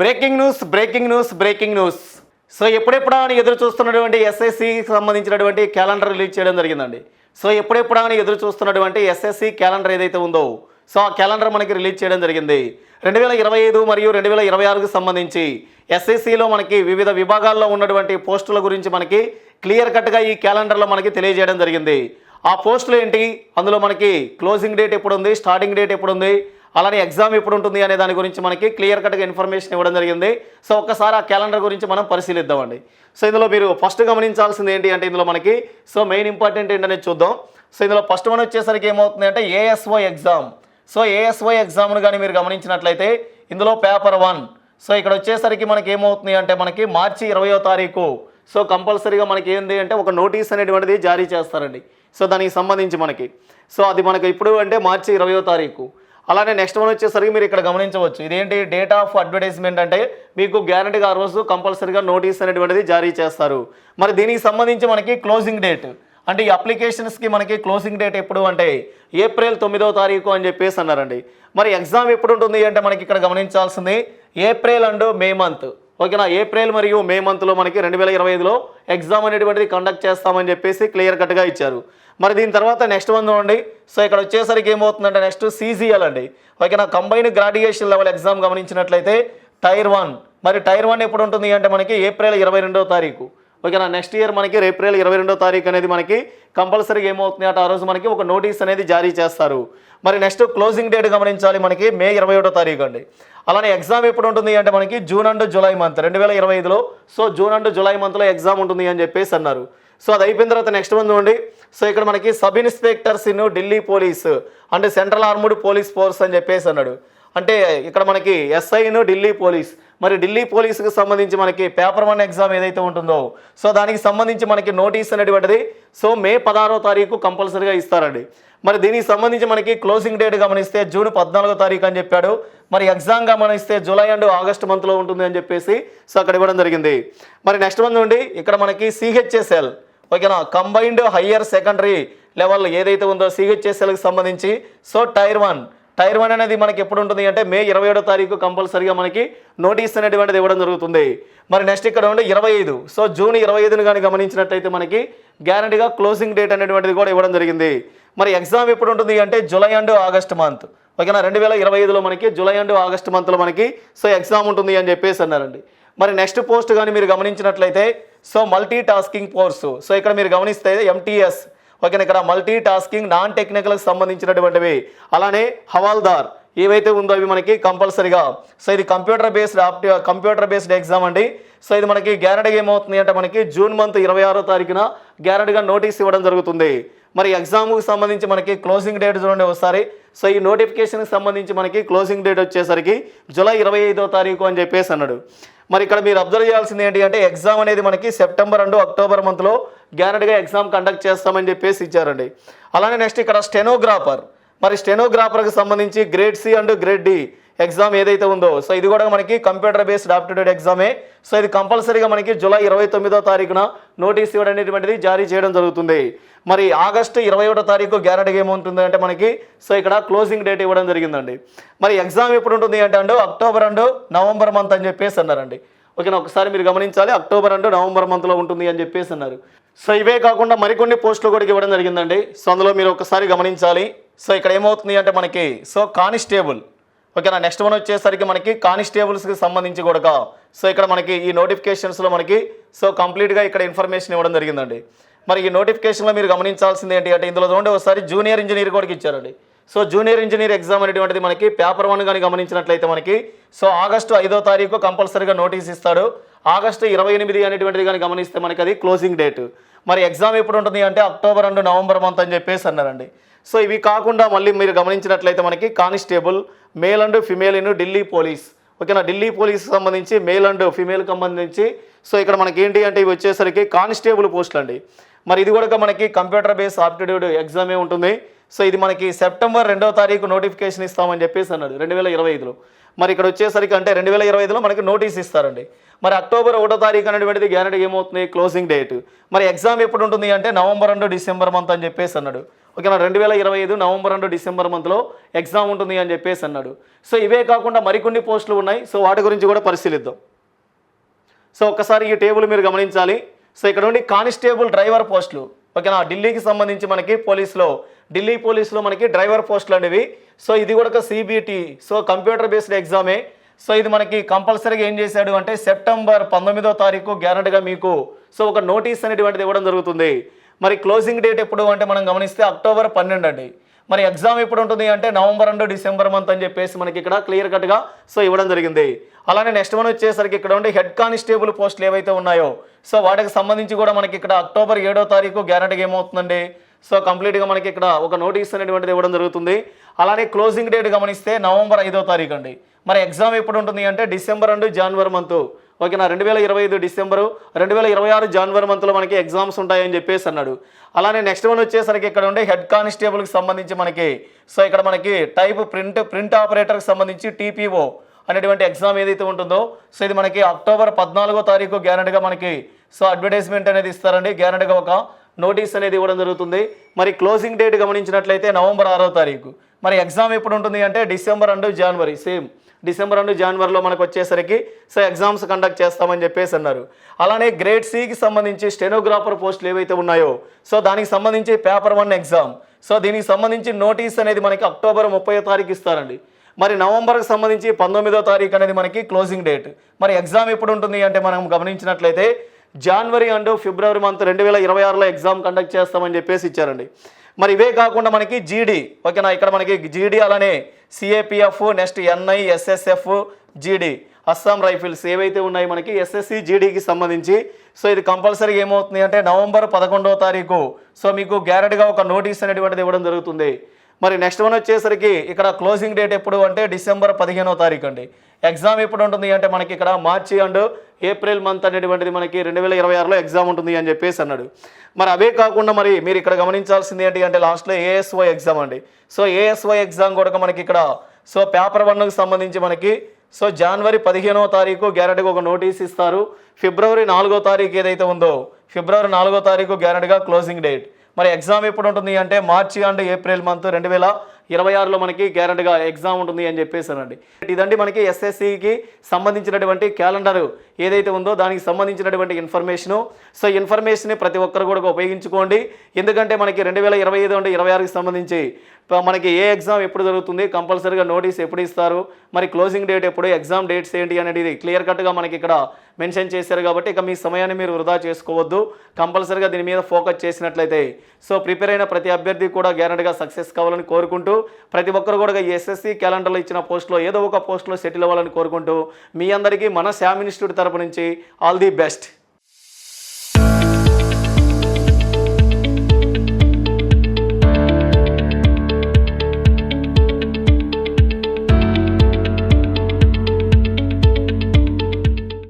Breaking news breaking news breaking news. So ఎప్పుడెప్పుడా అని ఎదురు చూస్తున్నటువంటి ఎస్ఎస్సికి సంబంధించినటువంటి క్యాలెండర్ రిలీజ్ చేయడం జరిగిందండి. సో ఎప్పుడెప్పుడా అని ఎదురు చూస్తున్నటువంటి ఎస్ఎస్సి క్యాలెండర్ ఏదైతే ఉందో సో ఆ క్యాలెండర్ మనకి రిలీజ్ చేయడం జరిగింది. రెండు వేల ఇరవై ఐదు మరియు రెండు వేల ఇరవై ఆరుకు సంబంధించి ఎస్ఎస్సిలో మనకి వివిధ విభాగాల్లో ఉన్నటువంటి పోస్టుల గురించి మనకి క్లియర్ కట్గా ఈ క్యాలెండర్లో మనకి తెలియజేయడం జరిగింది. ఆ పోస్టులు ఏంటి? అందులో మనకి క్లోజింగ్ డేట్ ఎప్పుడు ఉంది స్టార్టింగ్ డేట్ ఎప్పుడు ఉంది అలానే ఎగ్జామ్ ఎప్పుడు ఉంటుంది అనే దాని గురించి మనకి క్లియర్ కట్గా ఇన్ఫర్మేషన్ ఇవ్వడం జరిగింది. సో ఒక్కసారి ఆ క్యాలెండర్ గురించి మనం పరిశీలిద్దామండి. సో ఇందులో మీరు ఫస్ట్ గమనించాల్సింది ఏంటి అంటే ఇందులో మనకి సో మెయిన్ ఇంపార్టెంట్ ఏంటనేది చూద్దాం. సో ఇందులో ఫస్ట్ వన్ వచ్చేసరికి ఏమవుతుంది అంటే ఏఎస్ఓ ఎగ్జామ్. సో ఏఎస్ఓ ఎగ్జామ్ను కానీ మీరు గమనించినట్లయితే ఇందులో పేపర్ వన్. సో ఇక్కడ వచ్చేసరికి మనకి ఏమవుతుంది అంటే మనకి మార్చి ఇరవయో తారీఖు. సో కంపల్సరీగా మనకి ఏంది అంటే ఒక నోటీస్ అనేటువంటిది జారీ చేస్తారండి. సో దానికి సంబంధించి మనకి. సో అది మనకి ఇప్పుడు అంటే మార్చి ఇరవయో తారీఖు. అలానే నెక్స్ట్ వన్ వచ్చేసరికి మీరు ఇక్కడ గమనించవచ్చు. ఇదేంటి? డేట్ ఆఫ్ అడ్వర్టైజ్మెంట్ అంటే మీకు గ్యారంటీగా ఆ రోజు కంపల్సరీగా నోటీస్ అనేటువంటిది జారీ చేస్తారు. మరి దీనికి సంబంధించి మనకి క్లోజింగ్ డేట్ అంటే ఈ అప్లికేషన్స్కి మనకి క్లోజింగ్ డేట్ ఎప్పుడు అంటే ఏప్రిల్ తొమ్మిదో తారీఖు అని చెప్పేసి అన్నారండి. మరి ఎగ్జామ్ ఎప్పుడు ఉంటుంది అంటే మనకి ఇక్కడ గమనించాల్సింది ఏప్రిల్ అండ్ మే మంత్ ఓకేనా? ఏప్రిల్ మరియు మే మంత్లో మనకి రెండు వేల ఇరవై ఐదులో ఎగ్జామ్ అనేటువంటిది కండక్ట్ చేస్తామని చెప్పేసి క్లియర్ కట్గా ఇచ్చారు. మరి దీని తర్వాత నెక్స్ట్ వన్ చూడండి. సో ఇక్కడ వచ్చేసరికి ఏమవుతుందంటే నెక్స్ట్ సీజీఎల్ అండి. ఓకేనా? కంబైన్డ్ గ్రాడ్యుయేషన్ లెవెల్ ఎగ్జామ్ గమనించినట్లయితే టైర్ వన్ మరి టైర్ వన్ ఎప్పుడు ఉంటుంది అంటే మనకి ఏప్రిల్ ఇరవై రెండో తారీఖు. ఓకేనా? నెక్స్ట్ ఇయర్ మనకి ఏప్రిల్ ఇరవై రెండో తారీఖు అనేది మనకి కంపల్సరీగా ఏమవుతుంది అంటే ఆ రోజు మనకి ఒక నోటీస్ అనేది జారీ చేస్తారు. మరి నెక్స్ట్ క్లోజింగ్ డేట్ గమనించాలి మనకి మే ఇరవై ఒకటో తారీఖు అండి. అలానే ఎగ్జామ్ ఎప్పుడు ఉంటుంది అంటే మనకి జూన్ అండ్ జూలై మంత్ రెండు వేల ఇరవై ఐదులో. సో జూన్ అండ్ జూలై మంత్లో ఎగ్జామ్ ఉంటుంది అని చెప్పేసి అన్నారు. సో అది అయిపోయిన తర్వాత నెక్స్ట్ మంత్ చూడండి. సో ఇక్కడ మనకి sub inspectors in Delhi police అంటే సెంట్రల్ ఆర్మ్డ్ పోలీస్ ఫోర్స్ అని చెప్పేసి అన్నాడు. అంటే ఇక్కడ మనకి ఎస్ఐను ఢిల్లీ పోలీస్ మరి ఢిల్లీ పోలీసుకు సంబంధించి మనకి పేపర్ వన్ ఎగ్జామ్ ఏదైతే ఉంటుందో సో దానికి సంబంధించి మనకి నోటీస్ అనేటువంటిది సో మే పదహారో తారీఖు కంపల్సరీగా ఇస్తారండి. మరి దీనికి సంబంధించి మనకి క్లోజింగ్ డేట్ గమనిస్తే జూన్ పద్నాలుగో తారీఖు అని చెప్పాడు. మరి ఎగ్జామ్ గమనిస్తే జూలై అండ్ ఆగస్ట్ మంత్లో ఉంటుంది అని చెప్పేసి సో అక్కడ ఇవ్వడం జరిగింది. మరి నెక్స్ట్ మంత్ నుండి ఇక్కడ మనకి సిహెచ్ఎస్ఎల్ ఓకేనా? కంబైన్డ్ హయ్యర్ సెకండరీ లెవెల్ ఏదైతే ఉందో సిహెచ్ఎస్ఎల్కి సంబంధించి so tier one tier one అనేది మనకి ఎప్పుడు ఉంటుంది అంటే మే ఇరవై ఏడో తారీఖు కంపల్సరీగా మనకి నోటీస్ అనేటువంటిది ఇవ్వడం జరుగుతుంది. మరి నెక్స్ట్ ఇక్కడ ఉండే ఇరవై ఐదు సో జూన్ ఇరవై ఐదును కానీ గమనించినట్టయితే మనకి గ్యారంటీగా క్లోజింగ్ డేట్ అనేటువంటిది కూడా ఇవ్వడం జరిగింది. మరి ఎగ్జామ్ ఎప్పుడు ఉంటుంది అంటే జూలై అండ్ ఆగస్ట్ మంత్ ఓకేనా? రెండు వేల ఇరవై ఐదులో మనకి జూలై అండ్ ఆగస్ట్ మంత్లో మనకి సో ఎగ్జామ్ ఉంటుంది అని చెప్పేసి అన్నారండి. మరి నెక్స్ట్ పోస్ట్ కానీ మీరు గమనించినట్లయితే so multi tasking force so ఇక్కడ మీరు గమనిస్తే ఎంటీఎస్ ఓకేనా? ఇక్కడ మల్టీ టాస్కింగ్ నాన్ టెక్నికల్కి సంబంధించినటువంటివి. అలానే హవాల్దార్. ఏవైతే ఉందో అవి మనకి కంపల్సరీగా. సో ఇది కంప్యూటర్ బేస్డ్ ఆప్టి కంప్యూటర్ బేస్డ్ ఎగ్జామ్ అండి. సో ఇది మనకి గ్యారంటీగా ఏమవుతుంది అంటే మనకి జూన్ మంత్ ఇరవై ఆరో తారీఖున గ్యారంటీగా నోటీస్ ఇవ్వడం జరుగుతుంది. మరి ఎగ్జామ్కి సంబంధించి మనకి క్లోజింగ్ డేట్ చూడండి ఒకసారి. సో ఈ నోటిఫికేషన్కి సంబంధించి మనకి క్లోజింగ్ డేట్ వచ్చేసరికి జూలై ఇరవై ఐదో తారీఖు అని చెప్పేసి అన్నాడు. మరి ఇక్కడ మీరు అబ్జర్వ్ చేయాల్సింది ఏంటి అంటే ఎగ్జామ్ అనేది మనకి సెప్టెంబర్ అండ్ అక్టోబర్ మంత్లో గ్యారెంటీగా ఎగ్జామ్ కండక్ట్ చేస్తామని చెప్పేసి ఇచ్చారండి. అలానే నెక్స్ట్ ఇక్కడ స్టెనోగ్రాఫర్ మరి స్టెనోగ్రాఫర్కి సంబంధించి grade C and grade D exam ఏదైతే ఉందో సో ఇది కూడా మనకి కంప్యూటర్ బేస్డ్ ఆప్టిట్యూడ్ ఎగ్జామే సో ఇది కంపల్సరీగా మనకి జూలై ఇరవై తొమ్మిదో తారీఖున నోటీస్ ఇవ్వడం అనేటువంటిది జారీ చేయడం జరుగుతుంది. మరి ఆగస్టు ఇరవై ఒకటో తారీఖు గ్యారెంటీ ఏముంటుంది అంటే మనకి సో ఇక్కడ క్లోజింగ్ డేట్ ఇవ్వడం జరిగిందండి. మరి ఎగ్జామ్ ఎప్పుడు ఉంటుంది అంటే and October and November month అని చెప్పేసి అన్నారండి. ఓకేనా ఒకసారి మీరు గమనించాలి అక్టోబర్ అండ్ నవంబర్ మంత్లో ఉంటుంది అని చెప్పేసి అన్నారు. సో ఇవే కాకుండా మరికొన్ని పోస్టులు కూడా ఇవ్వడం జరిగిందండి. సో అందులో మీరు ఒకసారి గమనించాలి. సో ఇక్కడ ఏమవుతుంది అంటే మనకి సో కానిస్టేబుల్ ఓకేనా నెక్స్ట్ వన్ వచ్చేసరికి మనకి కానిస్టేబుల్స్కి సంబంధించి కూడా సో ఇక్కడ మనకి ఈ నోటిఫికేషన్స్లో మనకి సో కంప్లీట్గా ఇక్కడ ఇన్ఫర్మేషన్ ఇవ్వడం జరిగిందండి. మరి ఈ నోటిఫికేషన్లో మీరు గమనించాల్సింది ఏంటి అంటే ఇందులో చూడండి ఒకసారి జూనియర్ ఇంజనీర్ కూడా ఇచ్చారండి. సో జూనియర్ ఇంజనీర్ ఎగ్జామ్ అనేటువంటిది మనకి పేపర్ వన్ కానీ గమనించినట్లయితే మనకి సో ఆగస్టు ఐదో తారీఖు కంపల్సరీగా నోటీస్ ఇస్తాడు ఆగస్టు ఇరవై ఎనిమిది అనేటువంటిది కానీ గమనిస్తే మనకి అది క్లోజింగ్ డేట్ మరి ఎగ్జామ్ ఎప్పుడు ఉంటుంది అంటే అక్టోబర్ అండ్ నవంబర్ మంత్ అని చెప్పేసి అన్నారండి. సో ఇవి కాకుండా మళ్ళీ మీరు గమనించినట్లయితే మనకి constable male and female in Delhi police. ఓకేనా? ఢిల్లీ పోలీస్ సంబంధించి మేల్ అండ్ ఫిమేల్కి సంబంధించి. సో ఇక్కడ మనకి ఏంటి అంటే ఇవి వచ్చేసరికి కానిస్టేబుల్ పోస్టులు అండి. మరి ఇది కూడా మనకి కంప్యూటర్ బేస్ ఆప్టిట్యూడ్ ఎగ్జామే ఉంటుంది. సో ఇది మనకి సెప్టెంబర్ రెండవ తారీఖు నోటిఫికేషన్ ఇస్తామని చెప్పేసి అన్నాడు రెండు వేల ఇరవై ఐదులో. మరి ఇక్కడ వచ్చేసరికి అంటే రెండు వేల ఇరవై ఐదులో మనకి నోటీస్ ఇస్తారండి. మరి అక్టోబర్ ఒకటో తారీఖు అనేటువంటిది గ్యారెంటీ ఏమవుతుంది? క్లోజింగ్ డేట్ మరి ఎగ్జామ్ ఎప్పుడు ఉంటుంది అంటే నవంబర్ అండ్ డిసెంబర్ మంత్ అని చెప్పేసి అన్నాడు. ఓకేనా? రెండు వేల ఇరవై ఐదు నవంబర్ రెండు డిసెంబర్ మంత్లో ఎగ్జామ్ ఉంటుంది అని చెప్పేసి అన్నాడు. సో ఇవే కాకుండా మరికొన్ని పోస్టులు ఉన్నాయి. సో వాటి గురించి కూడా పరిశీలిద్దాం. సో ఒక్కసారి ఈ టేబుల్ మీరు గమనించాలి. సో ఇక్కడ నుండి కానిస్టేబుల్ డ్రైవర్ పోస్టులు. ఓకేనా? ఢిల్లీకి సంబంధించి మనకి పోలీసులో ఢిల్లీ పోలీసులో మనకి డ్రైవర్ పోస్టులు అనేవి. సో ఇది కూడా ఒక సిబిటి సో కంప్యూటర్ బేస్డ్ ఎగ్జామే. సో ఇది మనకి కంపల్సరీగా ఏం చేశాడు అంటే సెప్టెంబర్ పంతొమ్మిదో తారీఖు గ్యారంటీగా మీకు సో ఒక నోటీస్ అనేటువంటిది ఇవ్వడం జరుగుతుంది. మరి క్లోజింగ్ డేట్ ఎప్పుడు అంటే మనం గమనిస్తే అక్టోబర్ పన్నెండు అండి. మరి ఎగ్జామ్ ఎప్పుడు ఉంటుంది అంటే నవంబర్ అండ్ డిసెంబర్ మంత్ అని చెప్పేసి మనకి ఇక్కడ క్లియర్ కట్గా సో ఇవ్వడం జరిగింది. అలానే నెక్స్ట్ వన్ వచ్చేసరికి ఇక్కడ ఉండే హెడ్ కానిస్టేబుల్ పోస్టులు ఏవైతే ఉన్నాయో సో వాటికి సంబంధించి కూడా మనకి ఇక్కడ అక్టోబర్ ఏడో తారీఖు గ్యారంటీగా ఏమవుతుందండి? సో కంప్లీట్గా మనకి ఇక్కడ ఒక నోటీస్ అనేటువంటిది ఇవ్వడం జరుగుతుంది. అలానే క్లోజింగ్ డేట్ గమనిస్తే నవంబర్ ఐదో తారీఖు అండి. మరి ఎగ్జామ్ ఎప్పుడు ఉంటుంది అంటే డిసెంబర్ అండ్ జనవరి మంత్. ఓకేనా? రెండు వేల ఇరవై ఐదు డిసెంబరు రెండు వేల ఇరవై ఆరు జనవరి మంత్లో మనకి ఎగ్జామ్స్ ఉంటాయని చెప్పేసి అన్నాడు. అలానే నెక్స్ట్ వన్ వచ్చేసరికి ఇక్కడ ఉండే హెడ్ కానిస్టేబుల్కి సంబంధించి మనకి సో ఇక్కడ మనకి టైప్ ప్రింట్ ప్రింట్ ఆపరేటర్కి సంబంధించి టీపీఓ అనేటువంటి ఎగ్జామ్ ఏదైతే ఉంటుందో సో ఇది మనకి అక్టోబర్ పద్నాలుగో తారీఖు గ్యారెంటీగా మనకి సో అడ్వర్టైజ్మెంట్ అనేది ఇస్తారండి. గ్యారెంటీగా ఒక నోటీస్ అనేది ఇవ్వడం జరుగుతుంది. మరి క్లోజింగ్ డేట్ గమనించినట్లయితే నవంబర్ ఆరో తారీఖు. మరి ఎగ్జామ్ ఎప్పుడు ఉంటుంది అంటే December and January same. December and జనవరిలో మనకు వచ్చేసరికి సో ఎగ్జామ్స్ కండక్ట్ చేస్తామని చెప్పేసి అన్నారు. అలానే గ్రేడ్ సికి సంబంధించి స్టెనోగ్రాఫర్ పోస్టులు ఏవైతే ఉన్నాయో సో దానికి సంబంధించి పేపర్ వన్ ఎగ్జామ్. సో దీనికి సంబంధించి నోటీస్ అనేది మనకి అక్టోబర్ ముప్పై తారీఖు ఇస్తారండి. మరి నవంబర్కి సంబంధించి పంతొమ్మిదో తారీఖు అనేది మనకి క్లోజింగ్ డేట్. మరి ఎగ్జామ్ ఎప్పుడు ఉంటుంది అంటే మనం గమనించినట్లయితే జనవరి అండ్ ఫిబ్రవరి మంత్ రెండు వేల ఇరవై ఆరులో ఎగ్జామ్ కండక్ట్ చేస్తామని చెప్పేసి ఇచ్చారండి. మరి ఇవే కాకుండా మనకి జీడీ ఓకేనా? ఇక్కడ మనకి జీడీ అలానే సిఏపిఎఫ్ నెక్స్ట్ ఎన్ఐ ఎస్ఎస్ఎఫ్ జీడీ అస్సాం రైఫిల్స్ ఏవైతే ఉన్నాయి మనకి ఎస్ఎస్సి జీడీకి సంబంధించి. సో ఇది కంపల్సరీగా ఏమవుతుంది అంటే నవంబర్ పదకొండవ తారీఖు. సో మీకు గ్యారెంటీగా ఒక నోటీస్ అనేటువంటిది ఇవ్వడం జరుగుతుంది. మరి నెక్స్ట్ వన్ వచ్చేసరికి ఇక్కడ క్లోజింగ్ డేట్ ఎప్పుడు అంటే డిసెంబర్ పదిహేనో తారీఖు అండి ఎగ్జామ్ ఎప్పుడు ఉంటుంది అంటే మనకి ఇక్కడ మార్చి అండ్ ఏప్రిల్ మంత్ అనేటువంటిది మనకి రెండు వేల ఇరవై ఆరులో ఎగ్జామ్ ఉంటుంది అని చెప్పేసి అన్నాడు. మరి అవే కాకుండా మరి మీరు ఇక్కడ గమనించాల్సింది ఏంటి అంటే లాస్ట్లో ఏఎస్వై ఎగ్జామ్ అండి. సో ఏఎస్వై ఎగ్జామ్ కూడా మనకి ఇక్కడ సో పేపర్ వన్కి సంబంధించి మనకి సో జనవరి పదిహేనవ తారీఖు గ్యారెంటీగా ఒక నోటీస్ ఇస్తారు. ఫిబ్రవరి నాలుగో తారీఖు ఏదైతే ఉందో ఫిబ్రవరి నాలుగో తారీఖు గ్యారెంటీగా క్లోజింగ్ డేట్ మరి ఎగ్జామ్ ఎప్పుడు ఉంటుంది అంటే మార్చి అండ్ ఏప్రిల్ మంత్ రెండు వేల ఇరవై ఆరులో మనకి గ్యారెంటీగా ఎగ్జామ్ ఉంటుంది అని చెప్పేసానండి ఇదండి మనకి ఎస్ఎస్సికి సంబంధించినటువంటి క్యాలెండర్ ఏదైతే ఉందో దానికి సంబంధించినటువంటి ఇన్ఫర్మేషను. సో ఇన్ఫర్మేషన్ ప్రతి ఒక్కరు కూడా ఉపయోగించుకోండి. ఎందుకంటే మనకి రెండు వేల ఇరవై ఐదు అంటే ఇరవై ఆరుకి సంబంధించి మనకి ఏ ఎగ్జామ్ ఎప్పుడు జరుగుతుంది కంపల్సరీగా నోటీస్ ఎప్పుడు ఇస్తారు మరి క్లోజింగ్ డేట్ ఎప్పుడు ఎగ్జామ్ డేట్స్ ఏంటి అనేది క్లియర్ కట్గా మనకి ఇక్కడ మెన్షన్ చేశారు కాబట్టి ఇక మీ సమయాన్ని మీరు వృధా చేసుకోవద్దు. కంపల్సరీగా దీని మీద ఫోకస్ చేసినట్లయితే సో ప్రిపేర్ అయిన ప్రతి అభ్యర్థి కూడా గ్యారంటీగా సక్సెస్ కావాలని కోరుకుంటూ ప్రతి ఒక్కరు కూడా ఎస్ఎస్సి క్యాలెండర్లో ఇచ్చిన పోస్ట్లో ఏదో ఒక పోస్ట్లో సెటిల్ అవ్వాలని కోరుకుంటూ మీ అందరికీ మన శామ్ ఇన్స్టిట్యూట్ తరపు నుంచి ఆల్ ది బెస్ట్.